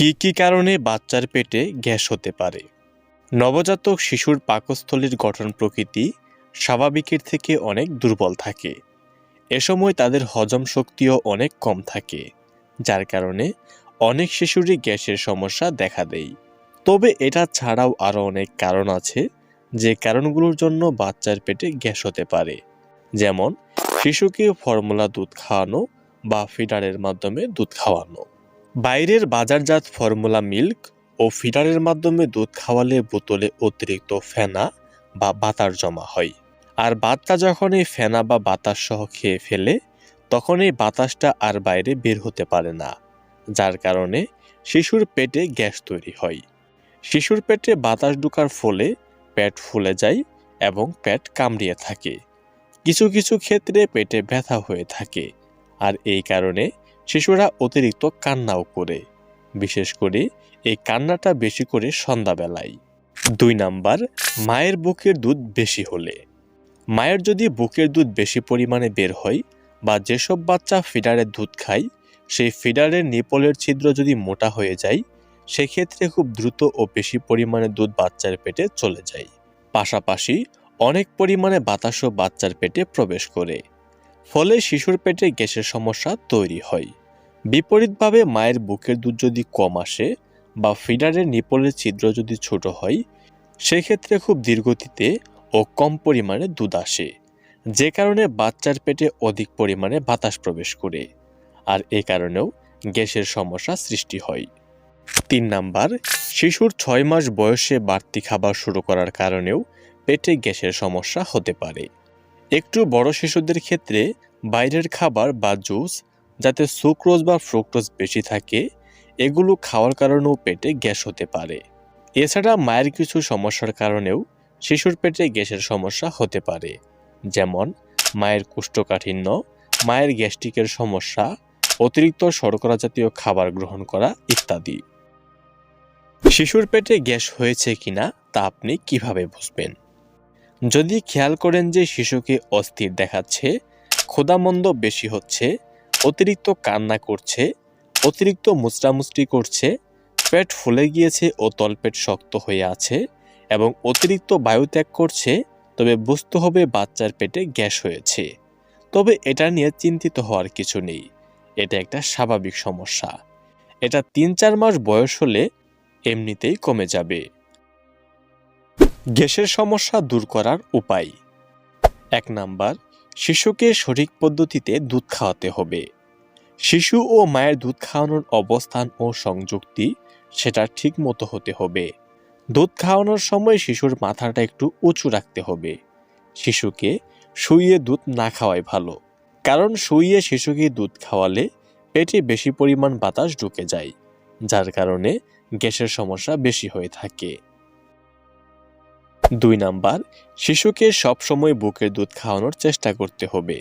কি কি কারণে বাচ্চার পেটে গ্যাস হতে পারে? নবজাতক শিশুর পাকস্থলীর গঠন প্রকৃতি স্বাভাবিকের থেকে অনেক দুর্বল থাকে। এ সময় তাদের হজম শক্তিও অনেক কম থাকে, যার কারণে অনেক শিশুরই গ্যাসের সমস্যা দেখা দেয়। তবে এটা ছাড়াও আরও অনেক কারণ আছে যে কারণগুলোর জন্য বাচ্চার পেটে গ্যাস হতে পারে। যেমন, শিশুকে ফর্মুলা দুধ খাওয়ানো বা ফিডারের মাধ্যমে দুধ খাওয়ানো। বাইরের বাজারজাত ফর্মুলা মিল্ক ও ফিডারের মাধ্যমে দুধ খাওয়ালে বোতলে অতিরিক্ত ফেনা বা বাতাস জমা হয়। আর বাচ্চা যখন এই ফেনা বা বাতাস সহ খেয়ে ফেলে, তখন এই বাতাসটা আর বাইরে বের হতে পারে না, যার কারণে শিশুর পেটে গ্যাস তৈরি হয়। শিশুর পেটে বাতাস ঢোকার ফলে পেট ফুলে যায় এবং পেট কামড়িয়ে থাকে। কিছু কিছু ক্ষেত্রে পেটে ব্যথা হয়ে থাকে। আর এই কারণে শিশুরা অতিরিক্ত কান্নাও করে, বিশেষ করে এই কান্নাটা বেশি করে সন্ধ্যাবেলায়। দুই নাম্বার, মায়ের বুকের দুধ বেশি হলে। মায়ের যদি বুকের দুধ বেশি পরিমাণে বের হয় বা যেসব বাচ্চা ফিডারের দুধ খায়, সেই ফিডারের নিপলের ছিদ্র যদি মোটা হয়ে যায়, সেক্ষেত্রে খুব দ্রুত ও বেশি পরিমাণে দুধ বাচ্চার পেটে চলে যায়। পাশাপাশি অনেক পরিমাণে বাতাসও বাচ্চার পেটে প্রবেশ করে। ফলে শিশুর পেটে গ্যাসের সমস্যা তৈরি হয়। বিপরীতভাবে মায়ের বুকের দুধ যদি কম আসে বা ফিডারের নিপলের ছিদ্র যদি ছোট হয়, সেক্ষেত্রে খুব ধীরগতিতে ও কম পরিমাণে দুধ আসে, যে কারণে বাচ্চার পেটে অধিক পরিমাণে বাতাস প্রবেশ করে আর এ কারণেও গ্যাসের সমস্যা সৃষ্টি হয়। তিন নাম্বার, শিশুর ছয় মাস বয়সে বাড়তি খাবার শুরু করার কারণেও পেটে গ্যাসের সমস্যা হতে পারে। একটু বড় শিশুদের ক্ষেত্রে বাইরের খাবার বা জুস, যাতে সুক্রোজ বা ফ্রুক্টোজ বেশি থাকে, এগুলো খাওয়ার কারণেও পেটে গ্যাস হতে পারে। এছাড়া মায়ের কিছু সমস্যার কারণেও শিশুর পেটে গ্যাসের সমস্যা হতে পারে। যেমন, মায়ের কুষ্ঠকাঠিন্য, মায়ের গ্যাস্ট্রিকের সমস্যা, অতিরিক্ত শর্করা জাতীয় খাবার গ্রহণ করা ইত্যাদি। শিশুর পেটে গ্যাস হয়েছে কিনা তা আপনি কীভাবে বুঝবেন? যদি খেয়াল করেন যে শিশুকে অস্থির দেখাচ্ছে, ক্ষুধামন্দ বেশি হচ্ছে, অতিরিক্ত কান্না করছে, অতিরিক্ত মুচড়ামুচড়ি করছে, পেট ফুলে গিয়েছে ও তলপেট শক্ত হয়ে আছে এবং অতিরিক্ত বায়ু ত্যাগ করছে, তবে বুঝতে হবে বাচ্চার পেটে গ্যাস হয়েছে। তবে এটা নিয়ে চিন্তিত হওয়ার কিছু নেই। এটা একটা স্বাভাবিক সমস্যা। এটা তিন চার মাস বয়স হলে এমনিতেই কমে যাবে। গ্যাসের সমস্যা দূর করার উপায়। এক নাম্বার, শিশুকে সঠিক পদ্ধতিতে দুধ খাওয়াতে হবে। শিশু ও মায়ের দুধ খাওয়ানোর অবস্থান ও সংযুক্তি সেটা ঠিক মতো হতে হবে। দুধ খাওয়ানোর সময় শিশুর মাথাটা একটু উঁচু রাখতে হবে। শিশুকে শুইয়ে দুধ না খাওয়াই ভালো। কারণ শুইয়ে শিশুকে দুধ খাওয়ালে পেটে বেশি পরিমাণ বাতাস ঢুকে যায়, যার কারণে গ্যাসের সমস্যা বেশি হয়ে থাকে। দুই নাম্বার, শিশুকে সবসময় বুকের দুধ খাওয়ানোর চেষ্টা করতে হবে।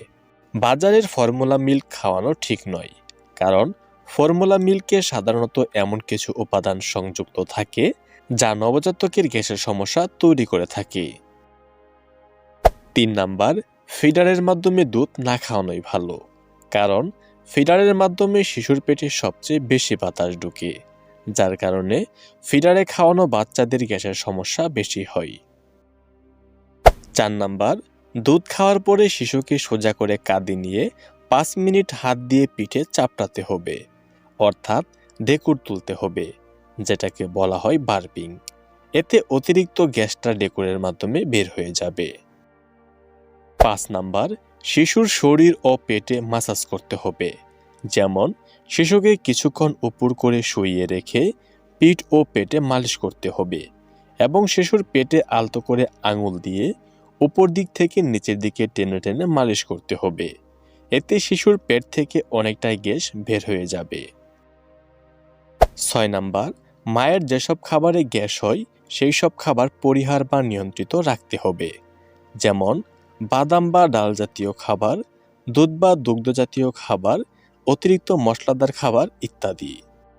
বাজারের ফর্মুলা মিল্ক খাওয়ানো ঠিক নয়, কারণ ফর্মুলা মিল্কে সাধারণত এমন কিছু উপাদান সংযুক্ত থাকে যা নবজাতকের গ্যাসের সমস্যা তৈরি করে থাকে। তিন নাম্বার, ফিডারের মাধ্যমে দুধ না খাওয়ানোই ভালো, কারণ ফিডারের মাধ্যমে শিশুর পেটে সবচেয়ে বেশি বাতাস ঢুকে, যার কারণে ফিডারে খাওয়ানো বাচ্চাদের গ্যাসের সমস্যা বেশি হয়। চার নাম্বার, দুধ খাওয়ার পরে শিশুকে সোজা করে কাঁদি নিয়ে পাঁচ মিনিট হাত দিয়ে পিঠে চাপটাতে হবে। অর্থাৎ ডেকুর তুলতে হবে, যেটাকে বলা হয় বার্পিং। এতে অতিরিক্ত গ্যাসটা ডেকুরের মাধ্যমে বের হয়ে যাবে। পাঁচ নাম্বার, শিশুর শরীর ও পেটে মাসাজ করতে হবে। যেমন, শিশুকে কিছুক্ষণ উপর করে শুইয়ে রেখে পিঠ ও পেটে মালিশ করতে হবে এবং শিশুর পেটে আলতো করে আঙুল দিয়ে উপর দিক থেকে নিচের দিকে টেনে টেনে মালিশ করতে হবে। এতে শিশুর পেট থেকে অনেকটাই গ্যাস বের হয়ে যাবে। ছয় নাম্বার, মায়ের যেসব খাবারে গ্যাস হয় সেই সব খাবার পরিহার বা নিয়ন্ত্রিত রাখতে হবে। যেমন, বাদাম বা ডাল জাতীয় খাবার, দুধ বা দুগ্ধ জাতীয় খাবার, অতিরিক্ত মশলাদার খাবার ইত্যাদি।